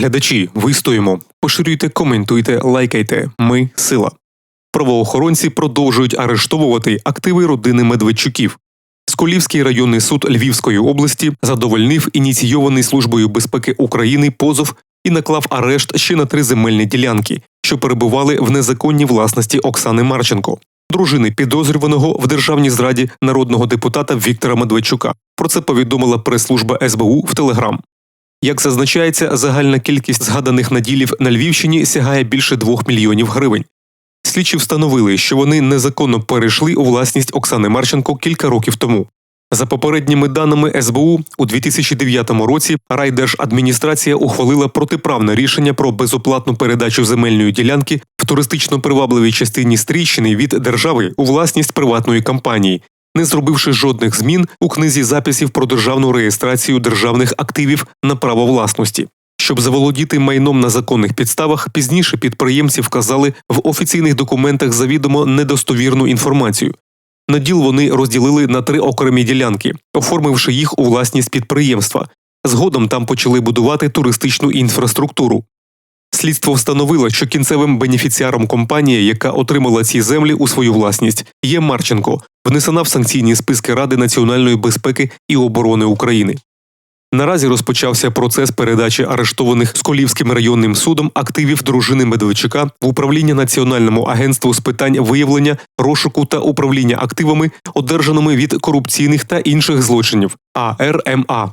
Глядачі, вистоїмо, поширюйте, коментуйте, лайкайте. Ми сила. Правоохоронці продовжують арештовувати активи родини Медведчуків. Сколівський районний суд Львівської області задовольнив ініційований службою безпеки України позов і наклав арешт ще на три земельні ділянки, що перебували в незаконній власності Оксани Марченко, дружини підозрюваного в державній зраді народного депутата Віктора Медведчука. Про це повідомила прес-служба СБУ в Телеграм. Як зазначається, загальна кількість згаданих наділів на Львівщині сягає більше 2 мільйонів гривень. Слідчі встановили, що вони незаконно перейшли у власність Оксани Марченко кілька років тому. За попередніми даними СБУ, у 2009 році райдержадміністрація ухвалила протиправне рішення про безоплатну передачу земельної ділянки в туристично привабливій частині Стрійщини від держави у власність приватної компанії, не зробивши жодних змін у книзі записів про державну реєстрацію державних активів на право власності. Щоб заволодіти майном на законних підставах, пізніше підприємці вказали в офіційних документах завідомо недостовірну інформацію. Наділ вони розділили на три окремі ділянки, оформивши їх у власність підприємства. Згодом там почали будувати туристичну інфраструктуру. Слідство встановило, що кінцевим бенефіціаром компанії, яка отримала ці землі у свою власність, є Марченко, внесена в санкційні списки Ради національної безпеки і оборони України. Наразі розпочався процес передачі арештованих Сколівським районним судом активів дружини Медведчука в управління Національному агентству з питань виявлення, розшуку та управління активами, одержаними від корупційних та інших злочинів АРМА.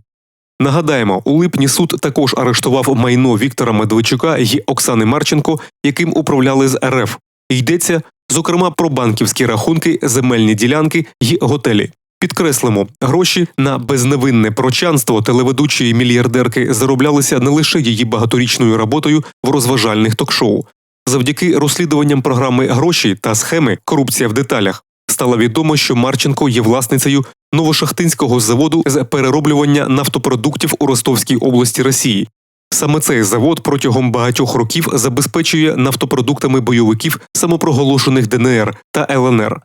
Нагадаємо, у липні суд також арештував майно Віктора Медведчука і Оксани Марченко, яким управляли з РФ. Йдеться, зокрема, про банківські рахунки, земельні ділянки й готелі. Підкреслимо, гроші на безневинне прочанство телеведучої мільярдерки зароблялися не лише її багаторічною роботою в розважальних ток-шоу. Завдяки розслідуванням програми гроші та схеми Корупція в деталях стало відомо, що Марченко є власницею новошахтинського заводу з перероблювання нафтопродуктів у Ростовській області Росії. Саме цей завод протягом багатьох років забезпечує нафтопродуктами бойовиків самопроголошених ДНР та ЛНР.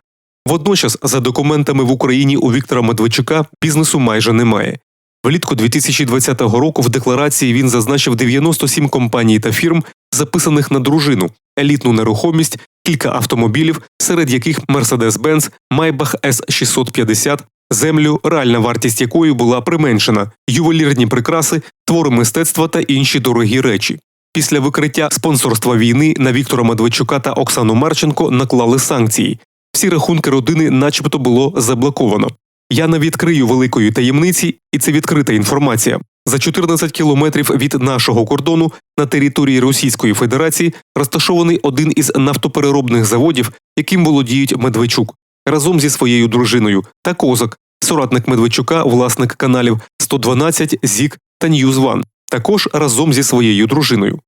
Водночас, за документами в Україні у Віктора Медведчука бізнесу майже немає. Влітку 2020 року в декларації він зазначив 97 компаній та фірм, записаних на дружину, елітну нерухомість, кілька автомобілів, серед яких Mercedes-Benz, Maybach S650, землю, реальна вартість якої була применшена, ювелірні прикраси, твори мистецтва та інші дорогі речі. Після викриття спонсорства війни на Віктора Медведчука та Оксану Марченко наклали санкції. Всі рахунки родини, начебто, було заблоковано. Я не відкрию великої таємниці, і це відкрита інформація. За 14 кілометрів від нашого кордону на території Російської Федерації розташований один із нафтопереробних заводів, яким володіють Медведчук, разом зі своєю дружиною та козак, соратник Медведчука, власник каналів 112, ЗІК та Ньюзван, також разом зі своєю дружиною.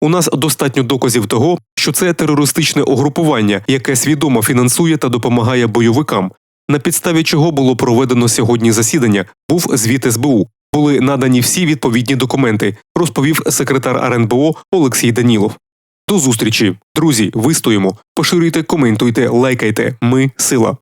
У нас достатньо доказів того, що це терористичне угрупування, яке свідомо фінансує та допомагає бойовикам. На підставі чого було проведено сьогодні засідання, був звіт СБУ. Були надані всі відповідні документи, розповів секретар РНБО Олексій Данілов. До зустрічі, друзі. Вистоїмо. Поширюйте, коментуйте, лайкайте. Ми сила.